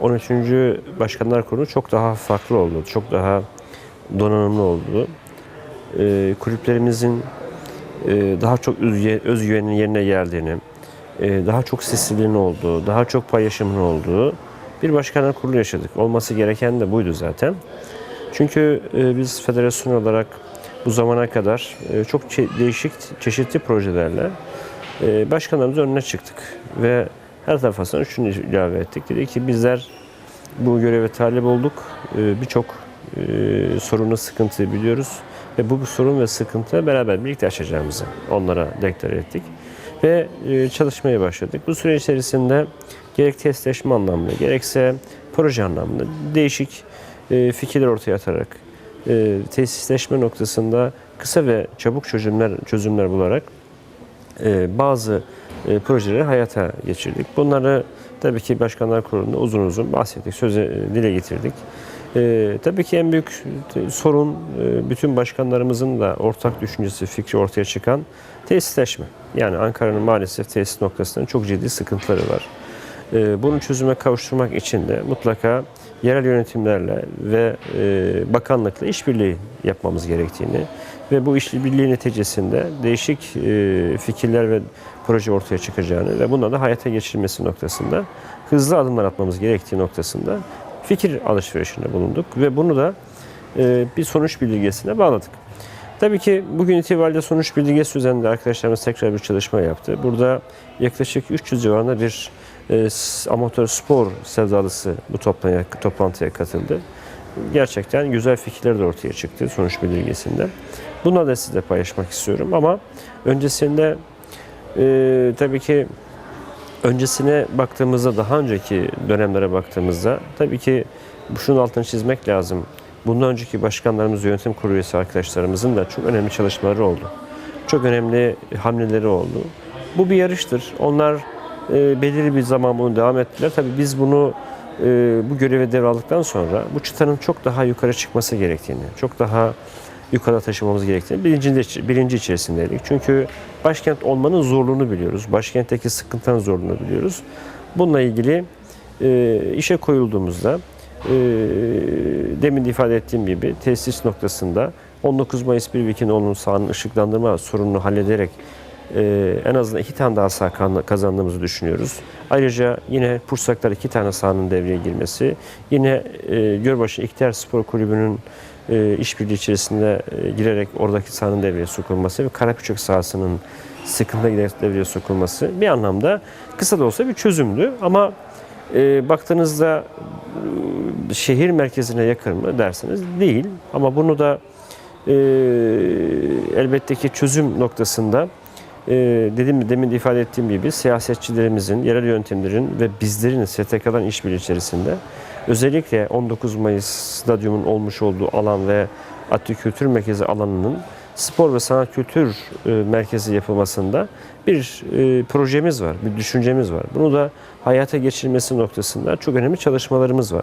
13. Başkanlar Kurulu çok daha farklı oldu. Çok daha donanımlı oldu. Ee, kulüplerimizin e, daha çok özgü- özgüvenin yerine geldiğini, e, daha çok sesliliğin olduğu, daha çok paylaşımın olduğu bir başkanlar kurulu yaşadık. Olması gereken de buydu zaten. Çünkü e, biz federasyon olarak bu zamana kadar e, çok çe- değişik, çeşitli projelerle e, başkanlarımızın önüne çıktık. Ve her defasında şunu ilave ettik. Dedi ki bizler bu göreve talip olduk. E, Birçok e, sorunu, sıkıntıyı biliyoruz. Ve bu, sorun ve sıkıntı beraber birlikte aşacağımızı onlara deklare ettik. Ve e, çalışmaya başladık. Bu süre içerisinde gerek testleşme anlamında, gerekse proje anlamında değişik e, fikirler ortaya atarak, tesisleşme noktasında kısa ve çabuk çözümler çözümler bularak e, bazı e, projeleri hayata geçirdik. Bunları tabii ki Başkanlar Kurulu'nda uzun uzun bahsettik, söze dile getirdik. E, tabii ki en büyük sorun bütün başkanlarımızın da ortak düşüncesi, fikri ortaya çıkan tesisleşme. Yani Ankara'nın maalesef tesis noktasında çok ciddi sıkıntıları var. E, bunu çözüme kavuşturmak için de mutlaka yerel yönetimlerle ve e, bakanlıkla işbirliği yapmamız gerektiğini ve bu işbirliği neticesinde değişik e, fikirler ve proje ortaya çıkacağını ve bunları da hayata geçirilmesi noktasında hızlı adımlar atmamız gerektiği noktasında fikir alışverişinde bulunduk ve bunu da e, bir sonuç bildirgesine bağladık. Tabii ki bugün itibariyle sonuç bildirgesi üzerinde arkadaşlarımız tekrar bir çalışma yaptı. Burada yaklaşık 300 civarında bir e, amatör spor sevdalısı bu toplantıya, toplantıya katıldı. Gerçekten güzel fikirler de ortaya çıktı sonuç bildirgesinde. Bunları da sizle paylaşmak istiyorum ama öncesinde e, tabii ki öncesine baktığımızda daha önceki dönemlere baktığımızda tabii ki şunun altını çizmek lazım. Bundan önceki başkanlarımız, yönetim kurulu üyesi arkadaşlarımızın da çok önemli çalışmaları oldu. Çok önemli hamleleri oldu. Bu bir yarıştır. Onlar e, belirli bir zaman bunu devam ettiler. Tabii biz bunu e, bu göreve devraldıktan sonra bu çıtanın çok daha yukarı çıkması gerektiğini, çok daha yukarı taşımamız gerektiğini bilincinde, bilinci içerisindeydik. Çünkü başkent olmanın zorluğunu biliyoruz. Başkentteki sıkıntının zorluğunu biliyoruz. Bununla ilgili e, işe koyulduğumuzda e, demin de ifade ettiğim gibi tesis noktasında 19 Mayıs 1 ve 2 onun sahanın ışıklandırma sorununu hallederek e, en azından iki tane daha kan- kazandığımızı düşünüyoruz. Ayrıca yine Pursaklar iki tane sahanın devreye girmesi, yine e, Gölbaşı İhtiyar Spor Kulübü'nün e, işbirliği içerisinde e, girerek oradaki sahanın devreye sokulması ve Karapüçük sahasının sıkıntı giderek devreye sokulması bir anlamda kısa da olsa bir çözümdü ama e, baktığınızda şehir merkezine yakın mı derseniz değil ama bunu da e, elbette ki çözüm noktasında e, dediğim demin de ifade ettiğim gibi siyasetçilerimizin, yerel yönetimlerin ve bizlerin STK'dan işbirliği içerisinde özellikle 19 Mayıs stadyumun olmuş olduğu alan ve Atatürk Kültür Merkezi alanının spor ve sanat kültür e, merkezi yapılmasında bir e, projemiz var, bir düşüncemiz var. Bunu da hayata geçirilmesi noktasında çok önemli çalışmalarımız var.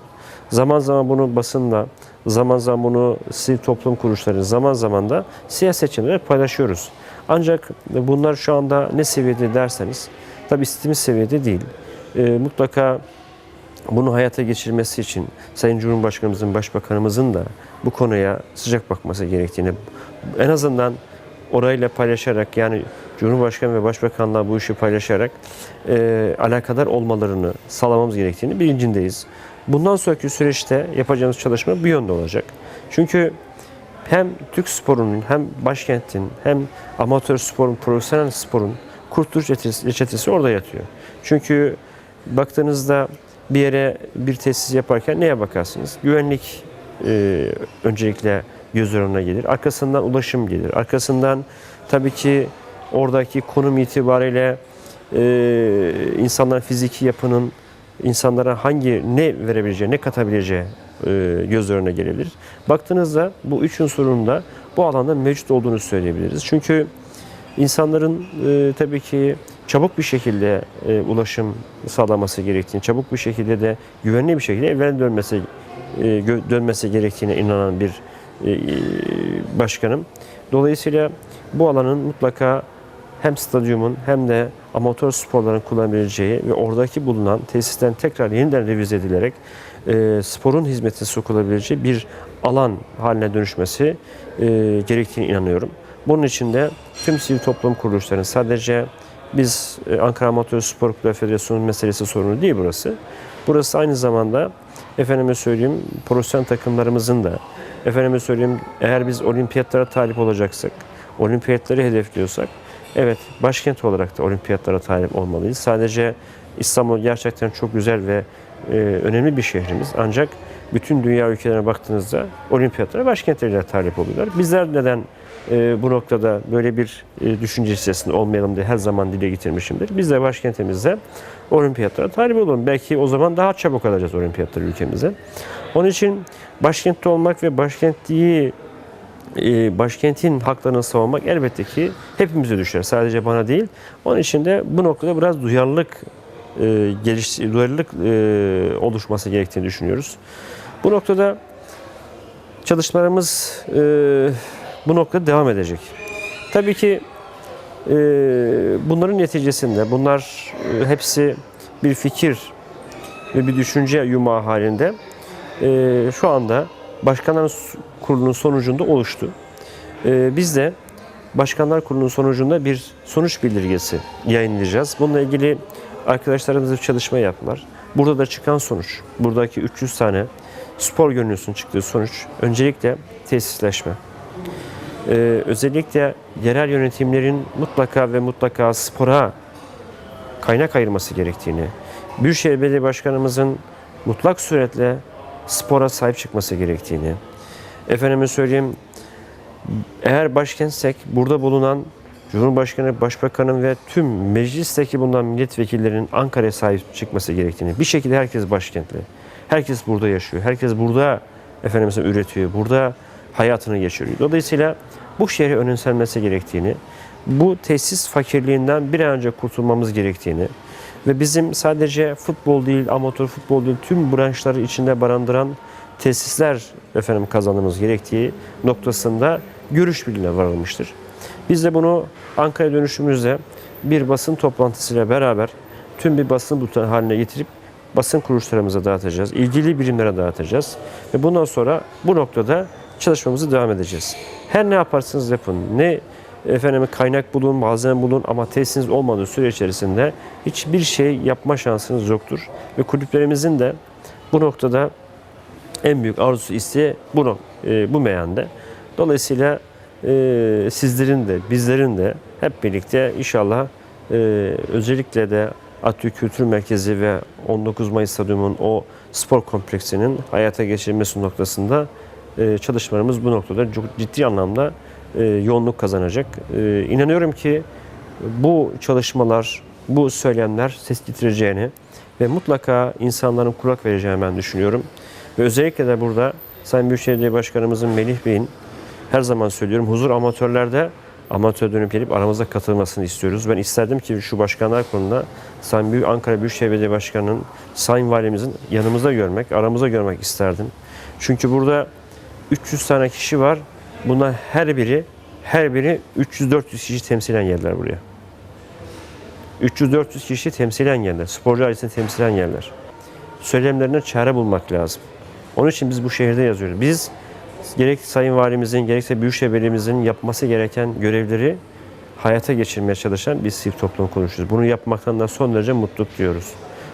Zaman zaman bunu basınla, zaman zaman bunu sivil toplum kuruluşları, zaman zaman da siyasetçilerle paylaşıyoruz. Ancak bunlar şu anda ne seviyede derseniz, tabi istediğimiz seviyede değil. E, mutlaka bunu hayata geçirmesi için Sayın Cumhurbaşkanımızın, Başbakanımızın da bu konuya sıcak bakması gerektiğini, en azından orayla paylaşarak yani Cumhurbaşkanı ve Başbakanla bu işi paylaşarak e, alakadar olmalarını sağlamamız gerektiğini bilincindeyiz. Bundan sonraki süreçte yapacağımız çalışma bu yönde olacak. Çünkü hem Türk sporunun hem başkentin hem amatör sporun, profesyonel sporun kurtuluş reçetesi, orada yatıyor. Çünkü baktığınızda bir yere bir tesis yaparken neye bakarsınız? Güvenlik e, öncelikle göz önüne gelir. Arkasından ulaşım gelir. Arkasından tabii ki oradaki konum itibariyle e, insanların fiziki yapının insanlara hangi ne verebileceği, ne katabileceği göz önüne gelebilir. Baktığınızda bu üç unsurun da bu alanda mevcut olduğunu söyleyebiliriz. Çünkü insanların e, tabii ki çabuk bir şekilde e, ulaşım sağlaması gerektiğini, çabuk bir şekilde de güvenli bir şekilde evlerine dönmesi e, dönmesi gerektiğine inanan bir e, e, başkanım. Dolayısıyla bu alanın mutlaka hem stadyumun hem de amatör sporların kullanabileceği ve oradaki bulunan tesisten tekrar yeniden revize edilerek e, sporun hizmetine sokulabileceği bir alan haline dönüşmesi e, gerektiğine inanıyorum. Bunun için de tüm sivil toplum kuruluşlarının sadece biz e, Ankara Amatör Spor Kulüpleri Federasyonu meselesi sorunu değil burası. Burası aynı zamanda efendime söyleyeyim profesyonel takımlarımızın da efendime söyleyeyim eğer biz olimpiyatlara talip olacaksak, olimpiyatları hedefliyorsak evet başkent olarak da olimpiyatlara talip olmalıyız. Sadece İstanbul gerçekten çok güzel ve e, önemli bir şehrimiz. Ancak bütün dünya ülkelerine baktığınızda olimpiyatlara başkentleriyle talip oluyorlar. Bizler neden e, bu noktada böyle bir e, düşünce içerisinde olmayalım diye her zaman dile getirmişimdir. Biz de başkentimizde olimpiyatlara talip olalım. Belki o zaman daha çabuk alacağız olimpiyatları ülkemize. Onun için başkentte olmak ve başkentliği başkentin haklarını savunmak elbette ki hepimize düşer. Sadece bana değil. Onun için de bu noktada biraz duyarlılık e, geliş, duyarlılık e, oluşması gerektiğini düşünüyoruz. Bu noktada çalışmalarımız e, bu noktada devam edecek. Tabii ki e, bunların neticesinde bunlar e, hepsi bir fikir ve bir düşünce yumağı halinde e, şu anda Başkanlar Kurulu'nun sonucunda oluştu. E, biz de Başkanlar Kurulu'nun sonucunda bir sonuç bildirgesi yayınlayacağız. Bununla ilgili arkadaşlarımız bir çalışma yaptılar. Burada da çıkan sonuç, buradaki 300 tane spor gönüllüsünün çıktığı sonuç öncelikle tesisleşme. Ee, özellikle yerel yönetimlerin mutlaka ve mutlaka spora kaynak ayırması gerektiğini, Büyükşehir Belediye Başkanımızın mutlak suretle spora sahip çıkması gerektiğini, efendime söyleyeyim eğer başkentsek burada bulunan Cumhurbaşkanı, Başbakanın ve tüm meclisteki bulunan milletvekillerinin Ankara'ya sahip çıkması gerektiğini, bir şekilde herkes başkentli. Herkes burada yaşıyor. Herkes burada efendim mesela üretiyor. Burada hayatını geçiriyor. Dolayısıyla bu şehre önemsenmesi gerektiğini, bu tesis fakirliğinden bir an önce kurtulmamız gerektiğini ve bizim sadece futbol değil, amatör futbol değil, tüm branşları içinde barındıran tesisler efendim kazanmamız gerektiği noktasında görüş birliğine varılmıştır. Biz de bunu Ankara dönüşümüzde bir basın toplantısıyla beraber tüm bir basın bülteni haline getirip basın kuruluşlarımıza dağıtacağız. ilgili birimlere dağıtacağız. Ve bundan sonra bu noktada çalışmamızı devam edeceğiz. Her ne yaparsanız yapın, ne efendim kaynak bulun, malzeme bulun ama tesisiniz olmadığı süre içerisinde hiçbir şey yapma şansınız yoktur. Ve kulüplerimizin de bu noktada en büyük arzusu isteği bunu, e, bu meyanda. Dolayısıyla e, sizlerin de bizlerin de hep birlikte inşallah e, özellikle de Atatürk Kültür Merkezi ve 19 Mayıs Stadyumu'nun o spor kompleksinin hayata geçirilmesi noktasında e, çalışmalarımız bu noktada çok ciddi anlamda yoğunluk kazanacak. E, inanıyorum ki bu çalışmalar, bu söylemler ses getireceğini ve mutlaka insanların kulak vereceğini ben düşünüyorum. Ve özellikle de burada Sayın Büyükşehir Başkanımızın Melih Bey'in her zaman söylüyorum huzur amatörlerde amatör dönüp gelip aramıza katılmasını istiyoruz. Ben isterdim ki şu başkanlar konusunda Sayın Büyük Ankara Büyükşehir Belediye Başkanı'nın Sayın Valimizin yanımızda görmek, aramızda görmek isterdim. Çünkü burada 300 tane kişi var. Bunlar her biri her biri 300-400 kişi temsilen geldiler buraya. 300-400 kişi temsilen geldiler. Sporcu ailesini temsilen geldiler. Söylemlerine çare bulmak lazım. Onun için biz bu şehirde yazıyoruz. Biz gerek Sayın Valimizin gerekse Büyükşehir Belediye'mizin yapması gereken görevleri hayata geçirmeye çalışan bir sivil toplum kuruluşuyuz. Bunu yapmaktan da son derece mutluluk duyuyoruz.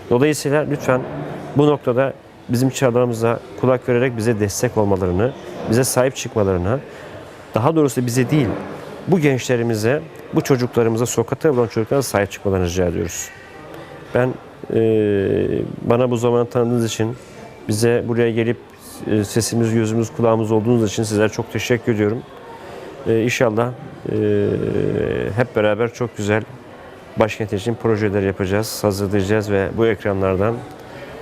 Dolayısıyla lütfen bu noktada bizim çağlarımıza kulak vererek bize destek olmalarını, bize sahip çıkmalarını, daha doğrusu bize değil, bu gençlerimize, bu çocuklarımıza, sokakta bulan çocuklara sahip çıkmalarını rica ediyoruz. Ben e, bana bu zaman tanıdığınız için, bize buraya gelip e, sesimiz, gözümüz, kulağımız olduğunuz için sizlere çok teşekkür ediyorum. E, inşallah e, hep beraber çok güzel başkent için projeler yapacağız, hazırlayacağız ve bu ekranlardan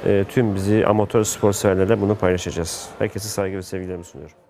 e, tüm bizi amatör spor severlerle bunu paylaşacağız. Herkese saygı ve sevgilerimi sunuyorum.